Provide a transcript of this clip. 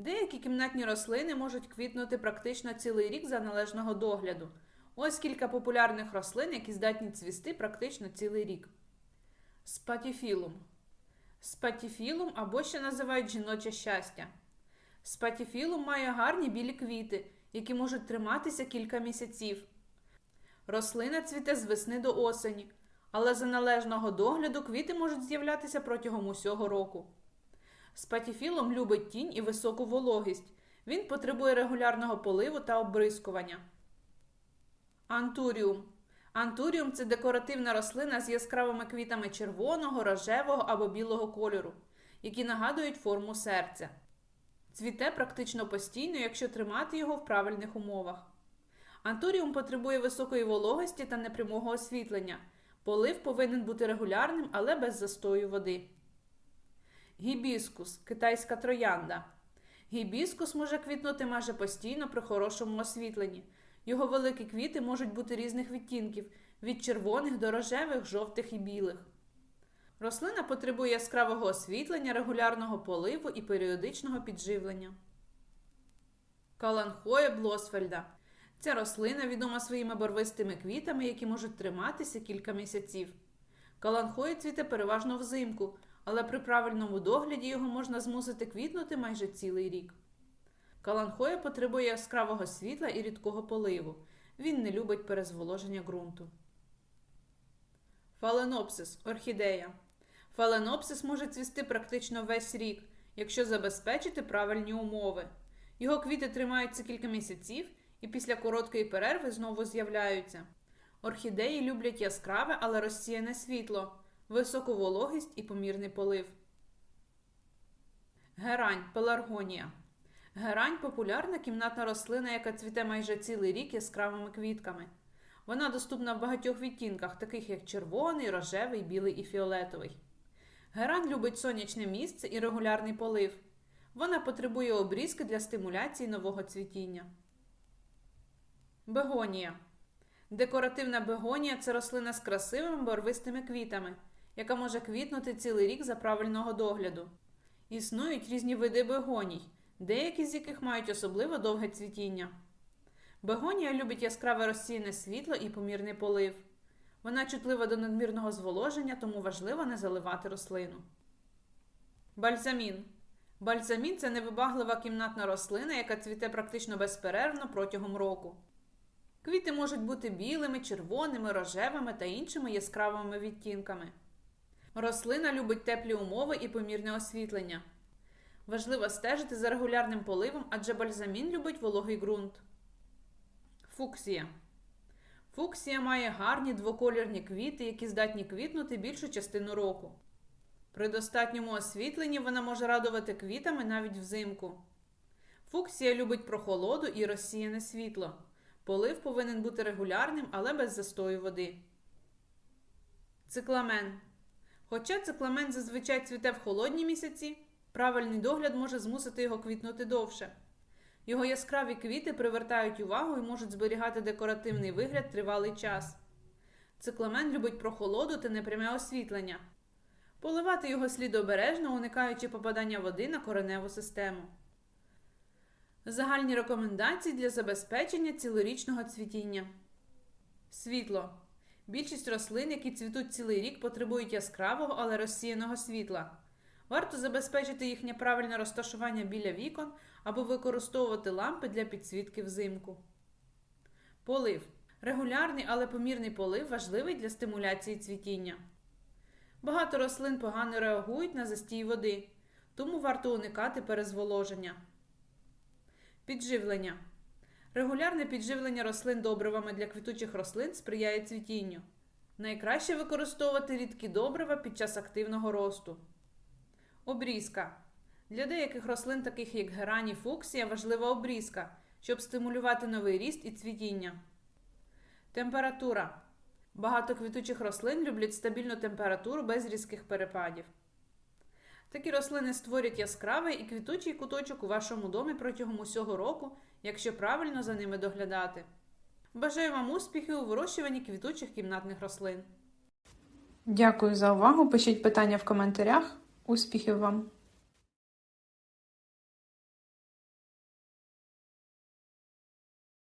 Деякі кімнатні рослини можуть квітнути практично цілий рік за належного догляду. Ось кілька популярних рослин, які здатні цвісти практично цілий рік. Спатіфілум. Спатіфілум або ще називають жіноче щастя. Спатіфілум має гарні білі квіти, які можуть триматися кілька місяців. Рослина цвіте з весни до осені, але за належного догляду квіти можуть з'являтися протягом усього року. Спатіфілум любить тінь і високу вологість. Він потребує регулярного поливу та обрискування. Антуріум. Антуріум це декоративна рослина з яскравими квітами червоного, рожевого або білого кольору, які нагадують форму серця. Цвіте практично постійно, якщо тримати його в правильних умовах. Антуріум потребує високої вологості та непрямого освітлення. Полив повинен бути регулярним, але без застою води. Гібіскус китайська троянда. Гібіскус може квітнути майже постійно при хорошому освітленні. Його великі квіти можуть бути різних відтінків від червоних до рожевих, жовтих і білих. Рослина потребує яскравого освітлення, регулярного поливу і періодичного підживлення. Каланхоя Блосфельда. Ця рослина відома своїми барвистими квітами, які можуть триматися кілька місяців. Каланхоя цвіте переважно взимку, але при правильному догляді його можна змусити квітнути майже цілий рік. Каланхоя потребує яскравого світла і рідкого поливу. Він не любить перезволоження ґрунту. Фаленопсис орхідея. Фаленопсис може цвісти практично весь рік, якщо забезпечити правильні умови. Його квіти тримаються кілька місяців і після короткої перерви знову з'являються. Орхідеї люблять яскраве, але розсіяне світло, високу вологість і помірний полив. Герань пеларгонія. Герань популярна кімнатна рослина, яка цвіте майже цілий рік яскравими квітками. Вона доступна в багатьох відтінках, таких як червоний, рожевий, білий і фіолетовий. Герань любить сонячне місце і регулярний полив. Вона потребує обрізки для стимуляції нового цвітіння. Бегонія. Декоративна бегонія це рослина з красивими барвистими квітами, яка може квітнути цілий рік за правильного догляду. Існують різні види бегоній, деякі з яких мають особливо довге цвітіння. Бегонія любить яскраве розсіяне світло і помірний полив. Вона чутлива до надмірного зволоження, тому важливо не заливати рослину. Бальзамін. Бальзамін це невибаглива кімнатна рослина, яка цвіте практично безперервно протягом року. Квіти можуть бути білими, червоними, рожевими та іншими яскравими відтінками. Рослина любить теплі умови і помірне освітлення. Важливо стежити за регулярним поливом, адже бальзамін любить вологий ґрунт. Фуксія. Фуксія має гарні двоколірні квіти, які здатні квітнути більшу частину року. При достатньому освітленні вона може радувати квітами навіть взимку. Фуксія любить прохолоду і розсіяне світло. Полив повинен бути регулярним, але без застою води. Цикламен. Хоча цикламен зазвичай цвіте в холодні місяці, правильний догляд може змусити його квітнути довше. Його яскраві квіти привертають увагу і можуть зберігати декоративний вигляд тривалий час. Цикламен любить прохолоду та непряме освітлення. Поливати його слід обережно, уникаючи попадання води на кореневу систему. Загальні рекомендації для забезпечення цілорічного цвітіння. Світло. Більшість рослин, які цвітуть цілий рік, потребують яскравого, але розсіяного світла. Варто забезпечити їхнє правильне розташування біля вікон або використовувати лампи для підсвітки взимку. Полив. Регулярний, але помірний полив важливий для стимуляції цвітіння. Багато рослин погано реагують на застій води, тому варто уникати перезволоження. Підживлення. Регулярне підживлення рослин добривами для квітучих рослин сприяє цвітінню. Найкраще використовувати рідкі добрива під час активного росту. Обрізка. Для деяких рослин, таких як герані фуксія, важлива обрізка, щоб стимулювати новий ріст і цвітіння. Температура. Багато квітучих рослин люблять стабільну температуру без різких перепадів. Такі рослини створять яскравий і квітучий куточок у вашому домі протягом усього року, якщо правильно за ними доглядати. Бажаю вам успіхів у вирощуванні квітучих кімнатних рослин. Дякую за увагу. Пишіть питання в коментарях. Успіхів вам!